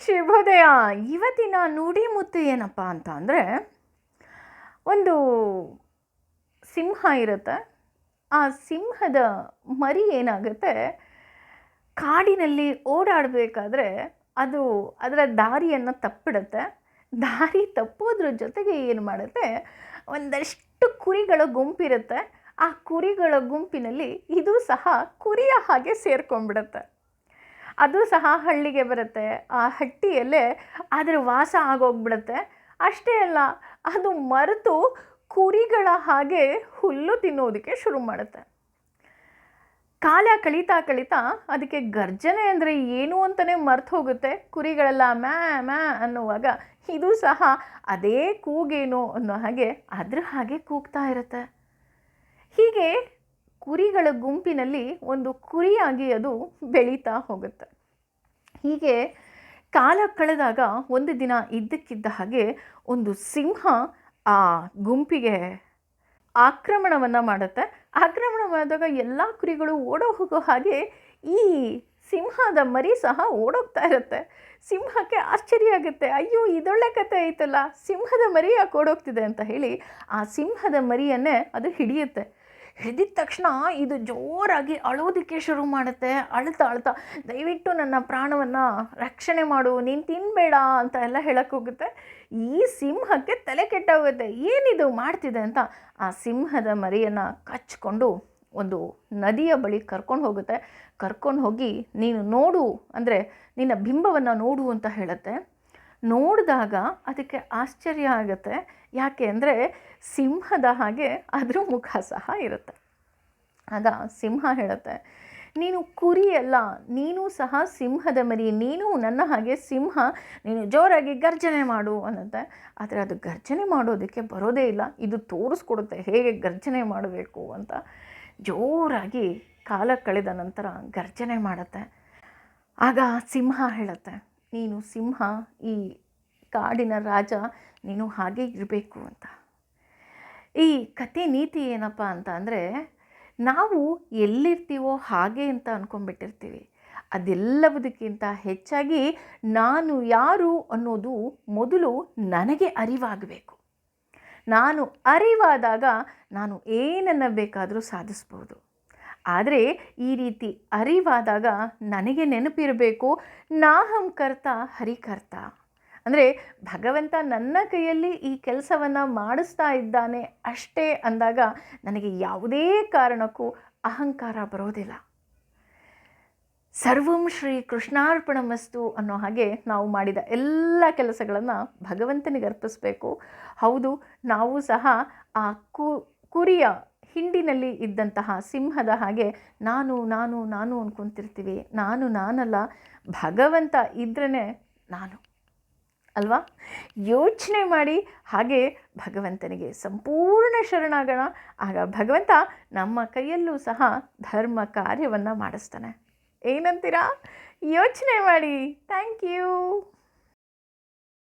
ಶುಭೋದಯ ಇವತ್ತಿನ ನುಡಿಮುತ್ತು ಏನಪ್ಪ ಅಂತ ಅಂದರೆ ಒಂದು ಸಿಂಹ ಇರುತ್ತೆ. ಆ ಸಿಂಹದ ಮರಿ ಏನಾಗುತ್ತೆ? ಕಾಡಿನಲ್ಲಿ ಓಡಾಡಬೇಕಾದ್ರೆ ಅದು ಅದರ ದಾರಿಯನ್ನು ತಪ್ಪಿಡುತ್ತೆ. ದಾರಿ ತಪ್ಪೋದ್ರ ಜೊತೆಗೆ ಏನು ಮಾಡುತ್ತೆ? ಒಂದಷ್ಟು ಕುರಿಗಳ ಗುಂಪಿರುತ್ತೆ. ಆ ಕುರಿಗಳ ಗುಂಪಿನಲ್ಲಿ ಇದು ಸಹ ಕುರಿಯ ಹಾಗೆ ಸೇರ್ಕೊಂಡ್ಬಿಡುತ್ತೆ. ಅದು ಸಹ ಹಳ್ಳಿಗೆ ಬರುತ್ತೆ. ಆ ಹಟ್ಟಿಯಲ್ಲೇ ಅದರ ವಾಸ ಆಗೋಗ್ಬಿಡುತ್ತೆ. ಅಷ್ಟೇ ಅಲ್ಲ, ಅದು ಮರೆತು ಕುರಿಗಳ ಹಾಗೆ ಹುಲ್ಲು ತಿನ್ನೋದಕ್ಕೆ ಶುರು ಮಾಡುತ್ತೆ. ಕಾಲ ಕಳೀತಾ ಕಳೀತಾ ಅದಕ್ಕೆ ಗರ್ಜನೆ ಅಂದರೆ ಏನು ಅಂತಲೇ ಮರ್ತು ಹೋಗುತ್ತೆ. ಕುರಿಗಳೆಲ್ಲ ಮ್ಯಾ ಮ್ಯಾ ಅನ್ನುವಾಗ ಇದು ಸಹ ಅದೇ ಕೂಗೇನು ಅನ್ನೋ ಹಾಗೆ ಅದ್ರ ಹಾಗೆ ಕೂಗ್ತಾ ಇರುತ್ತೆ. ಹೀಗೆ ಕುರಿಗಳ ಗುಂಪಿನಲ್ಲಿ ಒಂದು ಕುರಿಯಾಗಿ ಅದು ಬೆಳೀತಾ ಹೋಗುತ್ತೆ. ಹೀಗೆ ಕಾಲ ಕಳೆದಾಗ ಒಂದು ದಿನ ಇದ್ದಕ್ಕಿದ್ದ ಹಾಗೆ ಒಂದು ಸಿಂಹ ಆ ಗುಂಪಿಗೆ ಆಕ್ರಮಣವನ್ನು ಮಾಡುತ್ತೆ. ಆಕ್ರಮಣ ಮಾಡಿದಾಗ ಎಲ್ಲ ಕುರಿಗಳು ಓಡೋ ಹೋಗೋ ಹಾಗೆ ಈ ಸಿಂಹದ ಮರಿ ಸಹ ಓಡೋಗ್ತಾ ಇರುತ್ತೆ. ಸಿಂಹಕ್ಕೆ ಆಶ್ಚರ್ಯ ಆಗುತ್ತೆ. ಅಯ್ಯೋ, ಇದೊಳ್ಳೆ ಕತೆ ಐತಲ್ಲ ಸಿಂಹದ ಮರಿ ಯಾಕೆ ಓಡೋಗ್ತಿದೆ? ಅಂತ ಹೇಳಿ ಆ ಸಿಂಹದ ಮರಿಯನ್ನೇ ಅದು ಹಿಡಿಯುತ್ತೆ. ಹಿಡಿದ ತಕ್ಷಣ ಇದು ಜೋರಾಗಿ ಅಳೋದಕ್ಕೆ ಶುರು ಮಾಡುತ್ತೆ. ಅಳ್ತಾ ಅಳ್ತಾ. ದಯವಿಟ್ಟು ನನ್ನ ಪ್ರಾಣವನ್ನು ರಕ್ಷಣೆ ಮಾಡು. ನೀನು ತಿನ್ನಬೇಡ ಅಂತ ಎಲ್ಲ ಹೋಗುತ್ತೆ. ಈ ಸಿಂಹಕ್ಕೆ ತಲೆ ಕೆಟ್ಟೋಗುತ್ತೆ. ಏನಿದು ಮಾಡ್ತಿದೆ ಅಂತ ಆ ಸಿಂಹದ ಮರಿಯನ್ನು ಕಚ್ಕೊಂಡು ಒಂದು ನದಿಯ ಬಳಿ ಕರ್ಕೊಂಡು ಹೋಗುತ್ತೆ. ಕರ್ಕೊಂಡು ಹೋಗಿ ನೀನು ನೋಡು, ಅಂದರೆ ನಿನ್ನ ಬಿಂಬವನ್ನು ನೋಡು ಅಂತ ಹೇಳುತ್ತೆ. ನೋಡಿದಾಗ ಅದಕ್ಕೆ ಆಶ್ಚರ್ಯ ಆಗುತ್ತೆ. ಯಾಕೆ ಅಂದರೆ ಸಿಂಹದ ಹಾಗೆ ಅದರ ಮುಖ ಸಹ ಇರುತ್ತೆ. ಆಗ ಸಿಂಹ ಹೇಳುತ್ತೆ, ನೀನು ಕುರಿ ಅಲ್ಲ, ನೀನು ಸಹ ಸಿಂಹದ ಮರಿ, ನೀನು ನನ್ನ ಹಾಗೆ ಸಿಂಹ, ನೀನು ಜೋರಾಗಿ ಗರ್ಜನೆ ಮಾಡು ಅನ್ನತ್ತೆ. ಆದರೆ ಅದು ಗರ್ಜನೆ ಮಾಡೋದಕ್ಕೆ ಬರೋದೇ ಇಲ್ಲ. ಇದು ತೋರಿಸ್ಕೊಡುತ್ತೆ ಹೇಗೆ ಗರ್ಜನೆ ಮಾಡಬೇಕು ಅಂತ. ಜೋರಾಗಿ ಕಾಲ ಕಳೆದ ನಂತರ ಗರ್ಜನೆ ಮಾಡುತ್ತೆ. ಆಗ ಸಿಂಹ ಹೇಳುತ್ತೆ ನೀನು ಸಿಂಹ, ಈ ಕಾಡಿನ ರಾಜ, ನೀನು ಹಾಗೆ ಇರಬೇಕು ಅಂತ. ಈ ಕತೆ ನೀತಿ ಏನಪ್ಪ ಅಂತ ಅಂದರೆ, ನಾವು ಎಲ್ಲಿರ್ತೀವೋ ಹಾಗೆ ಅಂತ ಅಂದ್ಕೊಂಡ್ಬಿಟ್ಟಿರ್ತೀವಿ ಅದೆಲ್ಲವುದಕ್ಕಿಂತ ಹೆಚ್ಚಾಗಿ ನಾನು ಯಾರು ಅನ್ನೋದು ಮೊದಲು ನನಗೆ ಅರಿವಾಗಬೇಕು. ನಾನು ಅರಿವಾದಾಗ ನಾನು ಏನನ್ನು ಬೇಕಾದರೂ ಸಾಧಿಸ್ಬೋದು. ಆದರೆ ಈ ರೀತಿ ಅರಿವಾದಾಗ ನನಗೆ ನೆನಪಿರಬೇಕು, ನಾಹಂ ಕರ್ತ ಹರಿಕರ್ತ ಅಂದರೆ ಭಗವಂತ ನನ್ನ ಕೈಯಲ್ಲಿ ಈ ಕೆಲಸವನ್ನು ಮಾಡಿಸ್ತಾ ಇದ್ದಾನೆ ಅಷ್ಟೇ ಅಂದಾಗ ನನಗೆ ಯಾವುದೇ ಕಾರಣಕ್ಕೂ ಅಹಂಕಾರ ಬರೋದಿಲ್ಲ. ಸರ್ವಂ ಶ್ರೀ ಕೃಷ್ಣಾರ್ಪಣಮಸ್ತು ಅನ್ನೋ ಹಾಗೆ ನಾವು ಮಾಡಿದ ಎಲ್ಲ ಕೆಲಸಗಳನ್ನು ಭಗವಂತನಿಗೆ ಅರ್ಪಿಸಬೇಕು. ಹೌದು, ನಾವು ಸಹ ಆ ಕುರಿಯ ಹಿಂಡಿನಲ್ಲಿ ಇದ್ದಂತಹ ಸಿಂಹದ ಹಾಗೆ ನಾನು ನಾನು ನಾನು ಅನ್ಕೊಂತಿರ್ತೀವಿ. ನಾನು, ನಾನಲ್ಲ. ಭಗವಂತ ಇದ್ರೇ ನಾನು. ಅಲ್ವಾ? ಯೋಚನೆ ಮಾಡಿ ಹಾಗೆ ಭಗವಂತನಿಗೆ ಸಂಪೂರ್ಣ ಶರಣಾಗೋಣ. ಆಗ ಭಗವಂತ ನಮ್ಮ ಕೈಯಲ್ಲೂ ಸಹ ಧರ್ಮ ಕಾರ್ಯವನ್ನು ಮಾಡಿಸ್ತಾನೆ. ಏನಂತೀರಾ? ಯೋಚನೆ ಮಾಡಿ. Thank you.